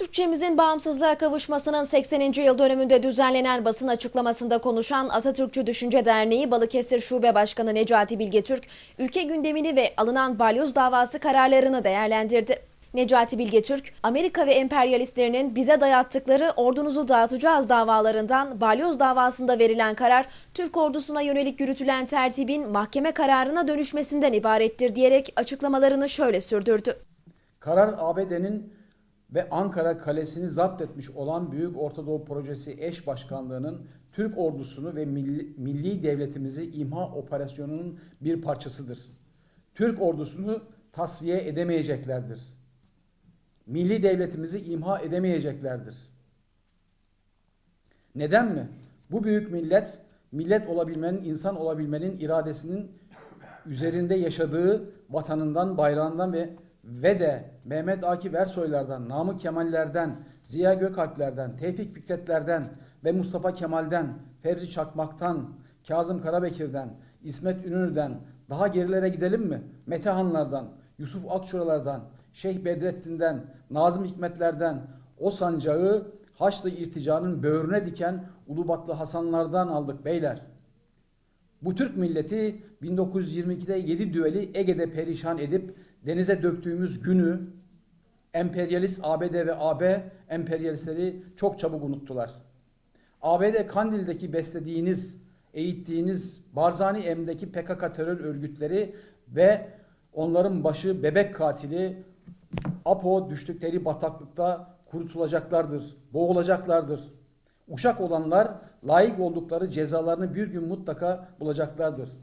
Türkçemizin bağımsızlığa kavuşmasının 80. yıl dönümünde düzenlenen basın açıklamasında konuşan Atatürkçü Düşünce Derneği Balıkesir Şube Başkanı Necati Bilge Türk, ülke gündemini ve alınan balyoz davası kararlarını değerlendirdi. Necati Bilge Türk, Amerika ve emperyalistlerinin bize dayattıkları ordunuzu dağıtacağız davalarından balyoz davasında verilen karar, Türk ordusuna yönelik yürütülen tertibin mahkeme kararına dönüşmesinden ibarettir diyerek açıklamalarını şöyle sürdürdü. Karar ABD'nin ve Ankara Kalesi'ni zapt etmiş olan Büyük Orta Doğu Projesi eş başkanlığının Türk ordusunu ve milli, milli devletimizi imha operasyonunun bir parçasıdır. Türk ordusunu tasfiye edemeyeceklerdir. Milli devletimizi imha edemeyeceklerdir. Neden mi? Bu büyük millet, millet olabilmenin, insan olabilmenin iradesinin üzerinde yaşadığı vatanından, bayrağından ve ve de Mehmet Akif Ersoylardan, Namık Kemallerden, Ziya Gökalplerden, Tevfik Fikretlerden ve Mustafa Kemal'den, Fevzi Çakmak'tan, Kazım Karabekir'den, İsmet İnönü'den, daha gerilere gidelim mi? Metehanlardan, Yusuf Akçuralardan, Şeyh Bedrettin'den, Nazım Hikmetlerden, o sancağı Haçlı irticanın böğrüne diken Ulubatlı Hasanlardan aldık beyler. Bu Türk milleti 1922'de 7 düeli Ege'de perişan edip denize döktüğümüz günü emperyalist ABD ve AB emperyalistleri çok çabuk unuttular. ABD Kandil'deki beslediğiniz, eğittiğiniz Barzani emdeki PKK terör örgütleri ve onların başı bebek katili APO düştükleri bataklıkta kurutulacaklardır, boğulacaklardır. Uşak olanlar layık oldukları cezalarını bir gün mutlaka bulacaklardır.